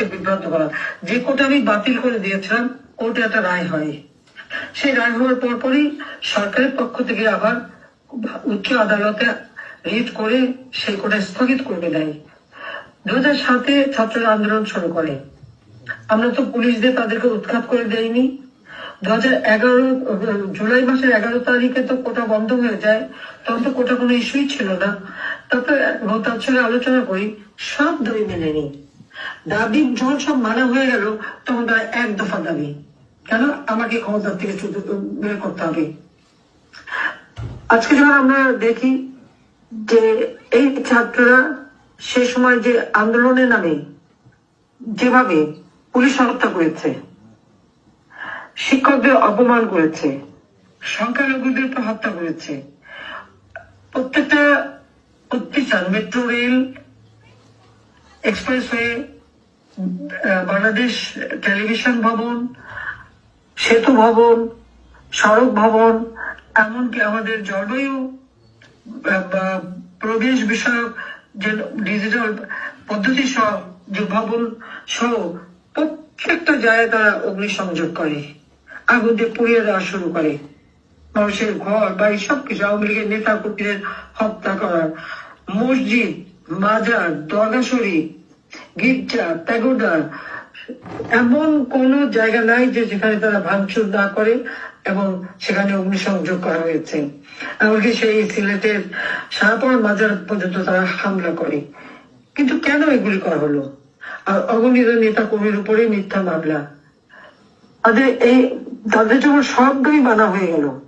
সমাজকে বিভ্রান্ত করা। যে কোটা আমি বাতিল করে দিয়েছিলাম, কোর্টে একটা রায় হয় সেই রায় হওয়ার পরপরই সরকারের পক্ষ থেকে আবার উচ্চ আদালতে রিট করে সেই কোটা স্থগিত করে দেয়। দু হাজার সাতে ছাত্ররা আন্দোলন শুরু করে। আমরা তো পুলিশ দিয়ে তাদেরকে উৎখাত করে দেয়নি দু হাজার এগারো, জুলাই মাসের এগারো তারিখে তো কোটা বন্ধ হয়ে যায়, তখন তো কোটা কোনো ইস্যুই ছিল না। তারপরে তার সঙ্গে আলোচনা করি, সব দাবি মেনে নিই। দাবি যখন সব মানা হয়ে গেল, তখন তার এক দফা দাবি, কেন আমাকে ক্ষমতার থেকে বের করতে হবে? আজকে যখন আমরা দেখি যে এই ছাত্ররা সে সময় যে আন্দোলনের নামে যেভাবে পুলিশ হত্যা করেছে, শিক্ষকদের অপমান করেছে, সংখ্যালঘুদের হত্যা করেছে, প্রত্যেকটা অত্যাচার metro rail expressway Bangladesh television ভবন, সেতু ভবন, সড়ক ভবন, এমনকি আমাদের জলবায়ু প্রবেশ বিষয়ক যে ডিজিটাল পদ্ধতি সহ যে ভবন সহ প্রত্যেকটা জায়গায় তারা অগ্নিসংযোগ করে। আগুন দিয়ে পুড়িয়ে দেওয়া শুরু করে। মানুষের ঘর, বাড়ি সবকিছু আওয়ামী লীগের নেতা কর্মীদের হত্যা করার মসজিদ মাজার দরগা শরীফ গির্জা, প্যাগোডা, এমন কোন জায়গা নাই যে যেখানে তারা ভাঙচুর না করে এবং সেখানে অগ্নিসংযোগ করা হয়েছে। এমনকি সেই সিলেটের শাহপর মাজার পর্যন্ত তারা হামলা করে। কিন্তু কেন এগুলি করা হলো? আর অগণিত নেতা কর্মীর উপরে মিথ্যা মামলা। তাদের এই, তাদের যখন সব দাবি হয়ে গেল।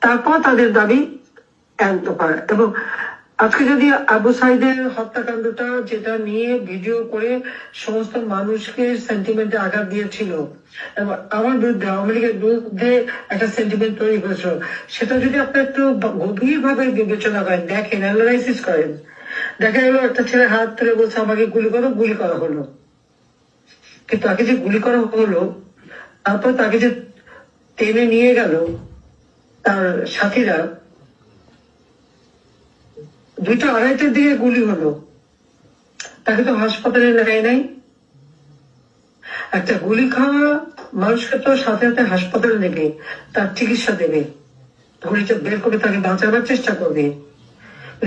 তারপর তাদের দাবি এবং আজকে যদি আবু সাইদের হত্যাকাণ্ডটা যেটা নিয়ে ভিডিও করে সমস্ত মানুষকে সেন্টিমেন্টে আঘাত দিয়েছিল আমার বিরুদ্ধে, আওয়ামী লীগের বিরুদ্ধে একটা সেন্টিমেন্ট তৈরি করেছিল, সেটা যদি আপনি একটু গভীর ভাবে বিবেচনা করেন, দেখেন অ্যানালাইসিস করেন, দেখা গেল একটা ছেলে হাত তুলে বলছে, আমাকে গুলি করো, গুলি করা হলো। কিন্তু তাকে যে গুলি করা হলো, তারপর তাকে যে টেনে নিয়ে গেল, তার সাথীরা দুইটা আড়াইটার দিকে গুলি হলো। তাকে তো হাসপাতালে নেয় নাই। একটা গুলি খাওয়া মানুষকে তো সাথে সাথে হাসপাতালে নেবে, তার চিকিৎসা দেবে। গুলিটা বের করে তাকে বাঁচাবার চেষ্টা করবে।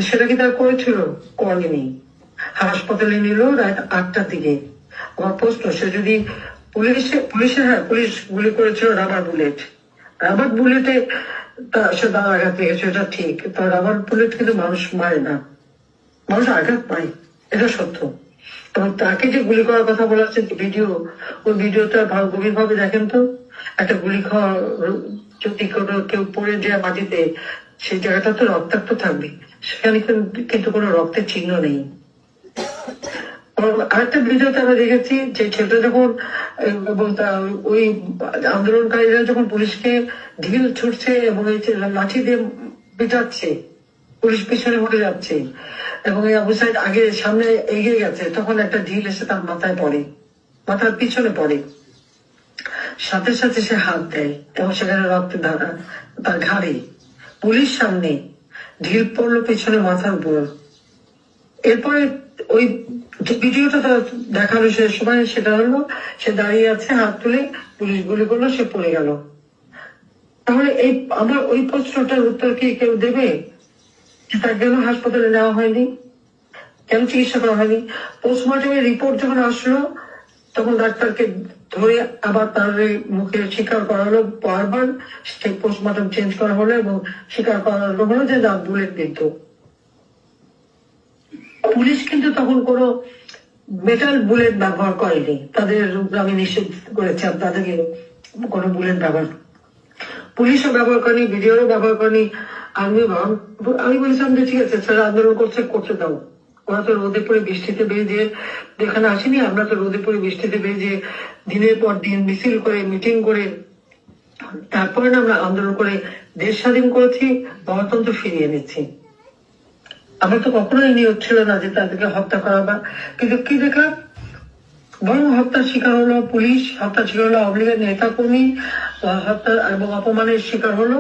সেটা কি তার করেছিল? করেনি। হাসপাতালে নিল রাত আটটার দিকে। আমার প্রশ্ন, সে যদি পুলিশে পুলিশে হ্যাঁ পুলিশ গুলি করেছিল রাবার বুলেট রাবার বুলেটে সে তার আঘাত লেগেছে এটা ঠিক, তার রাবার বুলেট কিন্তু মানুষ মারে না। মানুষ আঘাত পায়, এটা সত্য। এবং তাকে যে গুলি করার কথা বলা হচ্ছে ভিডিও, ওই ভিডিওটা গভীর ভাবে দেখেন তো? একটা গুলি খাওয়া, যদি কোনো কেউ পড়ে যায় মাটিতে, সেই জায়গাটা তো রক্তাক্ত থাকবে। সেখানে কিন্তু- কোনো রক্তের চিহ্ন নেই। আরেকটা ভিডিওতে আমরা দেখেছি যে ছেলেটা যখন এবং ওই আন্দোলনকারীরা যখন পুলিশকে ঢিল ছুটছে এবং এই লাঠি দিয়ে পিটাচ্ছে, পুলিশ পিছনে ঘুরে যাচ্ছে, এবং এই আবু সাইদ আগে সামনে এগিয়ে গেছে, তখন একটা ঢিল এসে তার মাথায় পড়ে, মাথার পিছনে পড়ে। সাথে সাথে সে হাত দেয়, এবং সেখানে রক্তের ধারা, তার ঘাড়ে। পুলিশ সামনে ঢিল পড়ল পেছনে মাথার উপর। এরপরে ওই ভিডিওটা তার দেখানো সে সময় সেটা হলো সে দাঁড়িয়ে আছে হাত তুলে, পুলিশ গুলি করল, সে পড়ে গেল। তাহলে এই আমার ওই প্রশ্নটার উত্তর কি কেউ দেবে? তাকে কেন হাসপাতালে নেওয়া হয়নি। কেন চিকিৎসা করা হয়নি? পোস্টমর্টমের রিপোর্ট যখন আসলো, তখন ডাক্তারকে ধরে আবার তার মুখে স্বীকার করা হলো, বারবার সেই পোস্টমর্টম চেঞ্জ করা হলো এবং স্বীকার করা হলো যে না, বুলেট বিদ্ধ। পুলিশ কিন্তু তখন কোনো মেটাল বুলেট ব্যবহার করেনি। তাদের আমি নিষেধ করেছি তাদেরকে কোনো বুলেট ব্যবহার পুলিশও ব্যবহার করেনি ভিডিওরও ব্যবহার করেনি। আমি আমি বলেছিলাম যে ঠিক আছে, স্যার, আন্দোলন করছে, করতে দাও। ওরা তো রোদে পড়ে বৃষ্টিতে বেরিয়ে এখানে আসেনি, আমরা তো রোদে পড়ে বৃষ্টিতে বেরিয়ে দিনের পর দিন মিছিল করে মিটিং করে, তারপরে আমরা আন্দোলন করে দেশ স্বাধীন করেছি, গণতন্ত্র ফিরিয়ে এনেছি। আমার তো কখনোই নিয়োগ ছিল না যে তাদেরকে হত্যা করা বা কিন্তু কি দেখলাম? বরং হত্যার শিকার হলো পুলিশ, হত্যার শিকার হলো আওয়ামী লীগের নেতা কর্মী হত্যা এবং অপমানের শিকার হলো